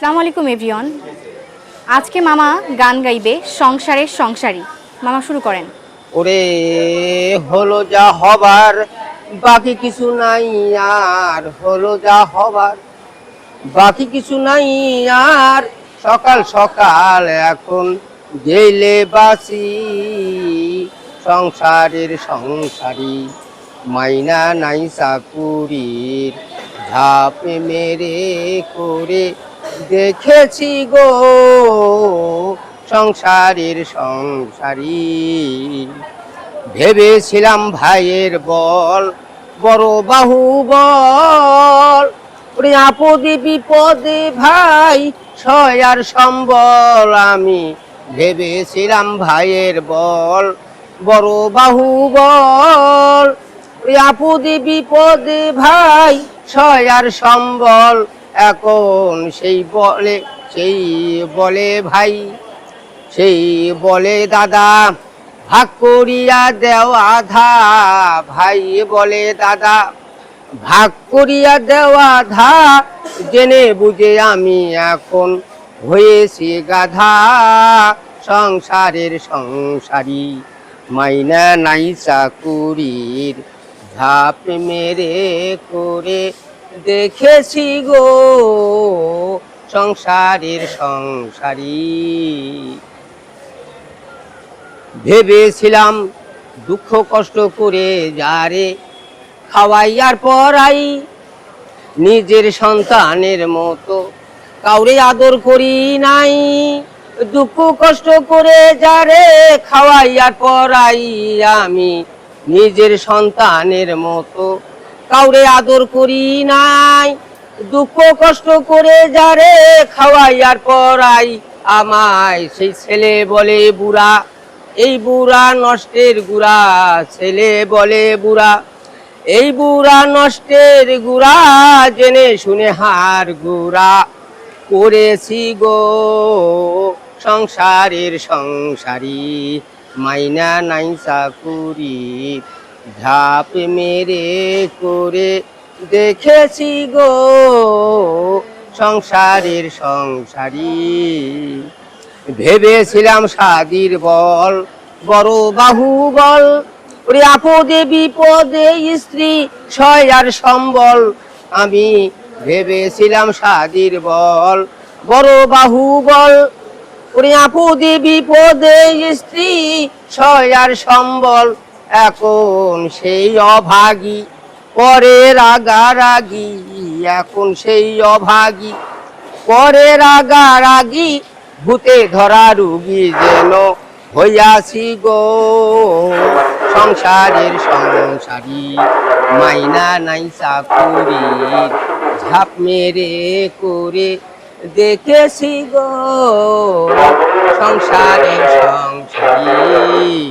আসসালামু আলাইকুম, এভরিওয়ান। আজকে মামা গান গাইবে সংসারের সংসারী। মামা, শুরু করেন। ওরে, হলো যা হবার, বাকি কিছু নাই আর, হলো যা হবার, বাকি কিছু নাই আর, সকাল সকাল এখন গেলে বাসি, সংসারের সংসারী, মাইনা নাই চাকুরির, ঝাপে মেরে করে দেখেছি গো সংসারের সংসারী। ভেবেছিলাম ভাইয়ের বল, বড় বাহু বল আপদে বিপদে ভাই সয়ার সম্বল। আমি ভেবেছিলাম ভাইয়ের বল, বড় বাহু বল আপদে বিপদে ভাই সয়ার সম্বল। এখন সেই বলে সেই বলে ভাই, সেই বলে দাদা, ভাগ করিয়া দেও আধা। ভাই বলে দাদা, ভাগ করিয়া দেওয়া আধা। জেনে বুঝে আমি এখন হয়েছি গাধা। সংসারের সংসারী, মাইনা নাই চাকুরির ঝাপ মেরে করে দেখেছি গো সংসারের সংসারী। ভেবেছিলাম দুঃখ কষ্ট করে যারে খাওয়াইয়ার পরাই নিজের সন্তানের মতো। কাউরে আদর করি নাই, দুঃখ কষ্ট করে যারে খাওয়াইয়ার পরাই আমি নিজের সন্তানের মতো। কাউরে আদর করি নাই। দুঃখ কষ্ট করে যারে খাওয়াইয়ার পরাই আমায়, সেই ছেলে বলে বুড়া। এই বুড়া নষ্টের গুড়া, ছেলে বলে বুড়া। এই বুড়া নষ্টের গুড়া, জেনে শুনে হার গুড়া। করেছি গো সংসারের সংসারী, মাইনা নাই চাকুরি। ঝাপ মেরে করে দেখেছি গো সংসারের সংসারী। ভেবেছিলাম সাদির বল, বড় বাহু বল ওরে আপদে বিপদে স্ত্রী সয়ার সম্বল। আমি ভেবেছিলাম সাদির বল, বড় বাহু বল ওরে আপদে বিপদে স্ত্রী সয়ার সম্বল। এখন সেই অভাগী, পরে রাগারাগি, এখন সেই অভাগী, পরে রাগারাগি, ভূতে ধরা রুগী যেন হইয়াছি গো। সংসারের সংসারী, মাইনা নাই চাকুরি, ঝাপ মেরে করে দেখেছি গো। সংসারের সংসারী